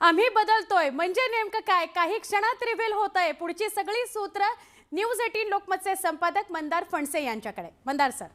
आम्ही बदलतोय. म्हणजे नेमकं काय? काही क्षणात रिव्हील होत आहे पुढची सगळी सूत्र न्यूज एटीन लोकमतचे संपादक मंदार फणसे यांच्याकडे. मंदार सर.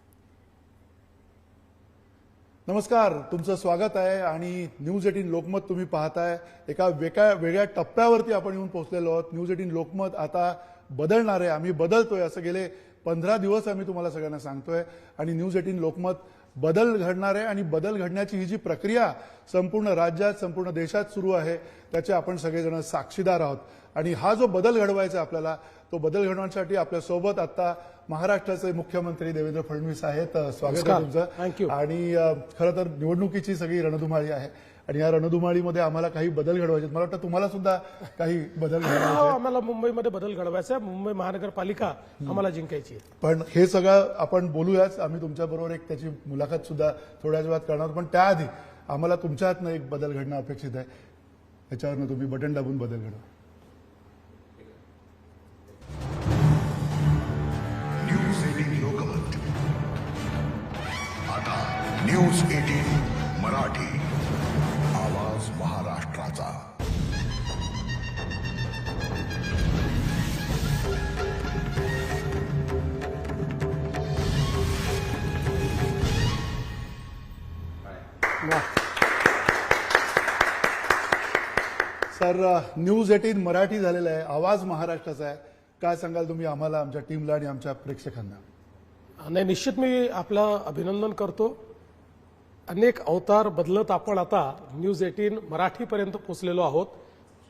नमस्कार. तुमचं स्वागत आहे आणि न्यूज एटीन लोकमत तुम्ही पाहताय. एका वेगळ्या वेगळ्या टप्प्यावरती आपण येऊन पोहोचलेलो आहोत. न्यूज एटीन लोकमत आता बदलणार आहे. आम्ही बदलतोय असं गेले पंधरा दिवस आम्ही तुम्हाला सगळ्यांना सांगतोय. आणि न्यूज एटीन लोकमत बदल घडणार आहे आणि बदल घडण्याची ही जी प्रक्रिया संपूर्ण राज्यात संपूर्ण देशात सुरू आहे त्याचे आपण सगळेजण साक्षीदार आहोत. आणि हा जो बदल घडवायचा आपल्याला तो बदल घडवण्यासाठी आपल्यासोबत आता महाराष्ट्राचे मुख्यमंत्री देवेंद्र फडणवीस आहेत स्वागत आहे. तुमचं you. आणि खरं तर निवडणुकीची सगळी रणधुमाळी आहे आणि या रणधुमाळीमध्ये आम्हाला काही बदल घडवायचे. मला वाटतं तुम्हाला सुद्धा काही बदल घडवायचे हो. आम्हाला मुंबईमध्ये बदल घडवायचा आहे मुंबई महानगरपालिका आम्हाला जिंकायची पण हे सगळं आपण बोलूयाच आम्ही तुमच्याबरोबर एक त्याची मुलाखत सुद्धा थोड्याच वेळात करणार. पण त्याआधी आम्हाला तुमच्या हातनं एक बदल घडणं अपेक्षित आहे याच्यावरनं तुम्ही बटन दाबून बदल घडवा न्यूज एटीन मराठी. आवाज महाराष्ट्राचा. सर न्यूज एटीन मराठी झालेलं आहे. आवाज महाराष्ट्राचा आहे. काय सांगाल तुम्ही आम्हाला आमच्या टीमला आणि आमच्या प्रेक्षकांना? नाही निश्चित मी आपलं अभिनंदन करतो. अनेक अवतार बदलत आपण आता न्यूज एटीन मराठीपर्यंत पोचलेलो आहोत.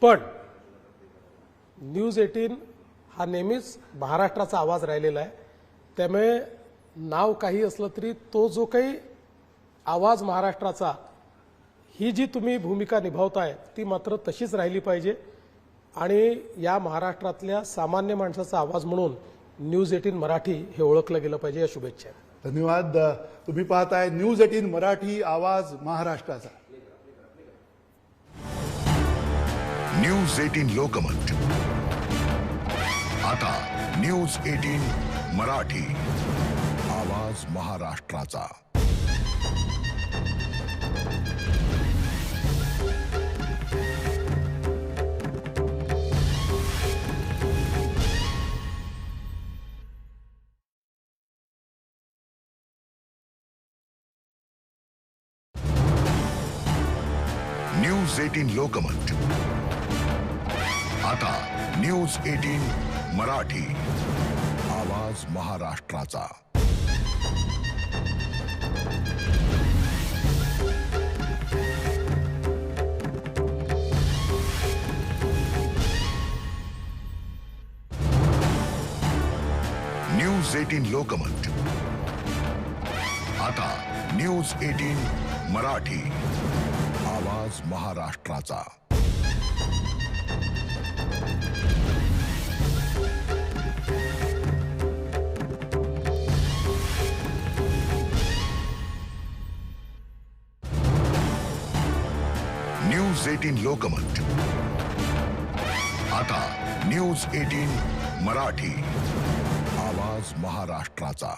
पण न्यूज एटीन हा नेहमीच महाराष्ट्राचा आवाज राहिलेला आहे. त्यामुळे नाव काही असलं तरी तो जो काही आवाज महाराष्ट्राचा ही जी तुम्ही भूमिका निभावताय ती मात्र तशीच राहिली पाहिजे. आणि या महाराष्ट्रातल्या सामान्य माणसाचा आवाज म्हणून न्यूज एटीन मराठी हे ओळखलं गेलं पाहिजे. या शुभेच्छा. धन्यवाद. तुम्ही पाहताय न्यूज एटीन मराठी आवाज महाराष्ट्राचा. News eighteen Lokmat. आता न्यूज एटीन मराठी आवाज महाराष्ट्राचा. न्यूज़ एटीन लोकमत आता न्यूज़ एटीन मराठी आवाज़ महाराष्ट्राचा न्यूज़ एटीन लोकमत आता न्यूज़ एटीन मराठी आवाज महाराष्ट्राचा. News eighteen Lokmat. आता न्यूज एटीन मराठी. आवाज महाराष्ट्राचा.